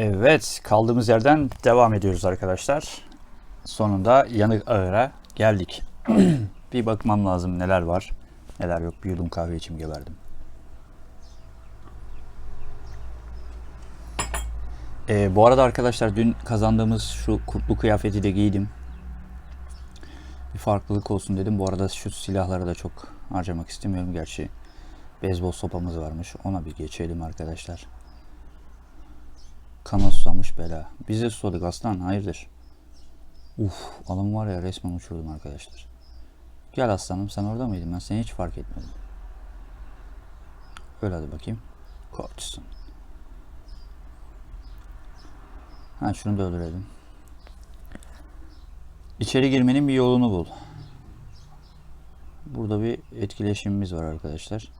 Evet, kaldığımız yerden devam ediyoruz arkadaşlar. Sonunda yanık ağıra geldik. bir bakmam lazım neler var, neler yok. Bir yudum kahve içim geberdim. Ee, bu arada arkadaşlar dün kazandığımız şu kurtlu kıyafeti de giydim. Bir farklılık olsun dedim. Bu arada şu silahları da çok harcamak istemiyorum. Gerçi beyzbol sopamız varmış. Ona bir geçelim arkadaşlar. Kana susamış bela. Biz de susadık aslan hayırdır? Uf alım var ya resmen uçurdum arkadaşlar. Gel aslanım sen orada mıydın? Ben seni hiç fark etmedim. Öyle hadi bakayım. Korksun. Ha şunu da öldürelim. İçeri girmenin bir yolunu bul. Burada bir etkileşimimiz var arkadaşlar.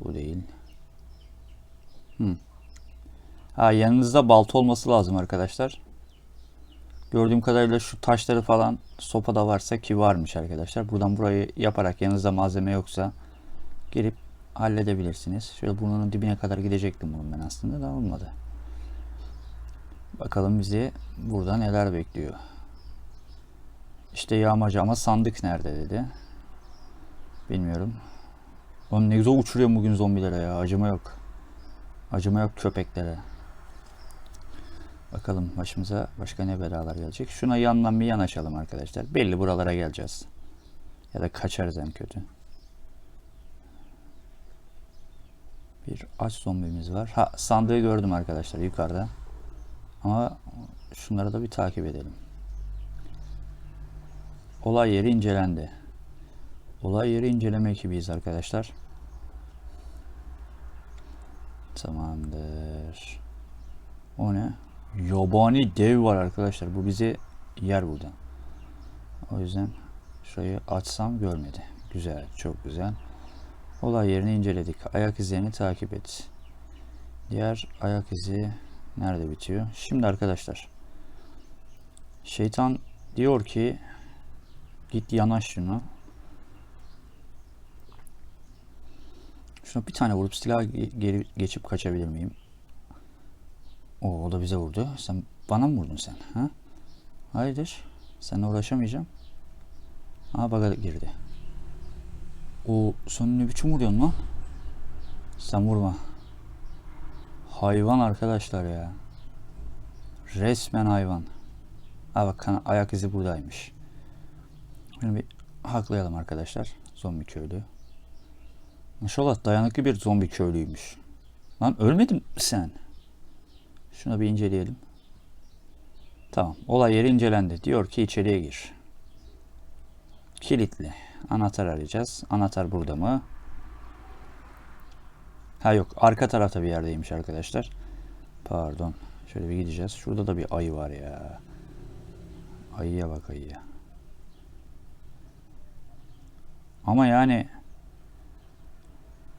Bu değil. Hmm. Ha yanınızda balta olması lazım arkadaşlar. Gördüğüm kadarıyla şu taşları falan sopada varsa ki varmış arkadaşlar. Buradan burayı yaparak yanınızda malzeme yoksa girip halledebilirsiniz. Şöyle burnunun dibine kadar gidecektim bunun ben aslında da olmadı. Bakalım bizi burada neler bekliyor. İşte yağmacı ama sandık nerede dedi. Bilmiyorum. Oğlum ne güzel uçuruyor bugün zombilere ya. Acıma yok. Acıma yok köpeklere. Bakalım başımıza başka ne belalar gelecek. Şuna yandan bir yanaşalım arkadaşlar. Belli buralara geleceğiz. Ya da kaçarız en kötü. Bir aç zombimiz var. Ha sandığı gördüm arkadaşlar yukarıda. Ama şunları da bir takip edelim. Olay yeri incelendi. Olay yeri inceleme ekibiyiz arkadaşlar. Tamamdır. O ne? Yabani dev var arkadaşlar. Bu bizi yer burada. O yüzden şurayı açsam görmedi. Güzel, çok güzel. Olay yerini inceledik. Ayak izlerini takip et. Diğer ayak izi nerede bitiyor? Şimdi arkadaşlar. Şeytan diyor ki git yanaş şuna. Şuna bir tane vurup silah ge- geri geçip kaçabilir miyim? Oo, o da bize vurdu. Sen bana mı vurdun sen? Ha? Hayırdır? Seninle uğraşamayacağım. Ha baga girdi. O sen ne biçim vuruyorsun lan? Sen vurma. Hayvan arkadaşlar ya. Resmen hayvan. Ha bak kan- ayak izi buradaymış. Bunu bir haklayalım arkadaşlar. Zombi köylü. Maşallah dayanıklı bir zombi köylüymüş. Lan ölmedin sen? Şuna bir inceleyelim. Tamam. Olay yeri incelendi. Diyor ki içeriye gir. Kilitli. Anahtar arayacağız. Anahtar burada mı? Ha yok. Arka tarafta bir yerdeymiş arkadaşlar. Pardon. Şöyle bir gideceğiz. Şurada da bir ayı var ya. Ayıya bak ayıya. Ama yani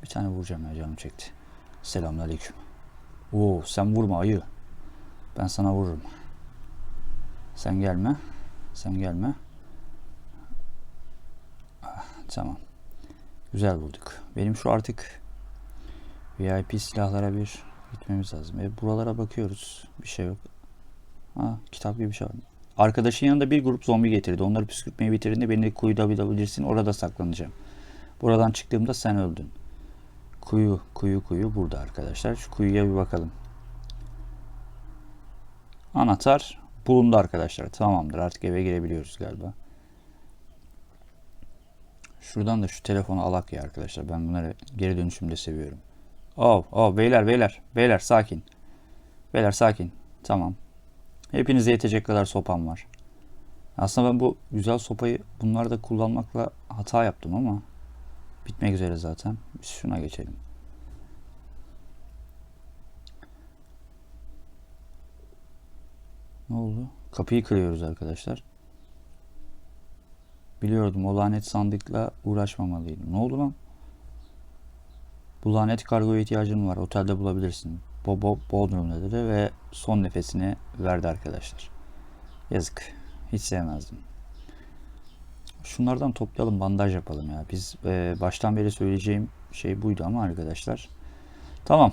bir tane vuracağım ya canım çekti. Selamünaleyküm. Oo sen vurma ayı. Ben sana vururum. Sen gelme. Sen gelme. Ah, tamam. Güzel vurduk. Benim şu artık VIP silahlara bir gitmemiz lazım. E, buralara bakıyoruz. Bir şey yok. Ha, kitap gibi bir şey var. Arkadaşın yanında bir grup zombi getirdi. Onları püskürtmeyi bitirdiğinde beni kuyuda bulabilirsin. Orada saklanacağım. Buradan çıktığımda sen öldün. Kuyu, kuyu, kuyu burada arkadaşlar. Şu kuyuya bir bakalım. Anahtar bulundu arkadaşlar. Tamamdır. Artık eve girebiliyoruz galiba. Şuradan da şu telefonu alak ya arkadaşlar. Ben bunları geri dönüşümde seviyorum. Oh, oh beyler beyler. Beyler sakin. Beyler sakin. Tamam. Hepinize yetecek kadar sopam var. Aslında ben bu güzel sopayı bunlarda kullanmakla hata yaptım ama bitmek üzere zaten. Biz şuna geçelim. Ne oldu? Kapıyı kırıyoruz arkadaşlar. Biliyordum o lanet sandıkla uğraşmamalıydım. Ne oldu lan? Bu lanet kargoya ihtiyacın var. Otelde bulabilirsin. Bobo Bodrum'da dedi ve son nefesini verdi arkadaşlar. Yazık. Hiç sevmezdim. Şunlardan toplayalım bandaj yapalım ya. Biz e, baştan beri söyleyeceğim şey buydu ama arkadaşlar. Tamam.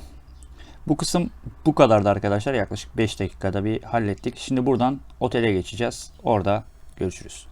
Bu kısım bu kadardı arkadaşlar. Yaklaşık 5 dakikada bir hallettik. Şimdi buradan otele geçeceğiz. Orada görüşürüz.